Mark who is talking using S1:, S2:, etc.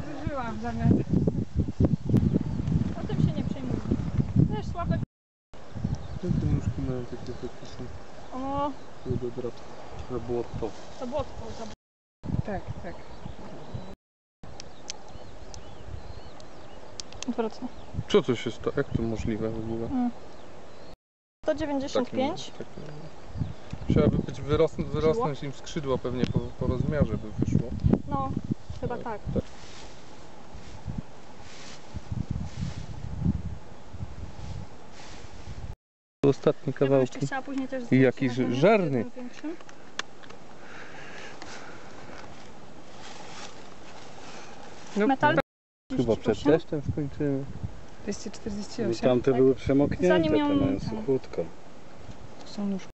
S1: zawyżyłam zamiast.
S2: O tym się nie przejmuj. Też słabe.
S3: Te nóżki mają takie zapisy.
S2: O,
S3: drap. Na błoto.
S2: to błotko. za-
S1: Tak, tak.
S2: Odwrotnie.
S3: Co to się stało? Jak to możliwe w ogóle?
S2: 195.
S3: Tak, Trzeba by być wyrosnąć, wyrosnąć im skrzydła pewnie po, po rozmiarze by wyszło.
S2: No, chyba tak.
S3: Ostatnie kawałki. I jaki
S2: zdjęcie na
S3: żarny. No,
S2: Metal.
S3: Chyba przed
S2: 38.
S3: deszczem skończymy.
S1: 248.
S4: Tamte
S2: tak.
S4: były przemoknięte,
S2: Zanim ją-
S4: te mają suchutko.
S1: To są nóżki.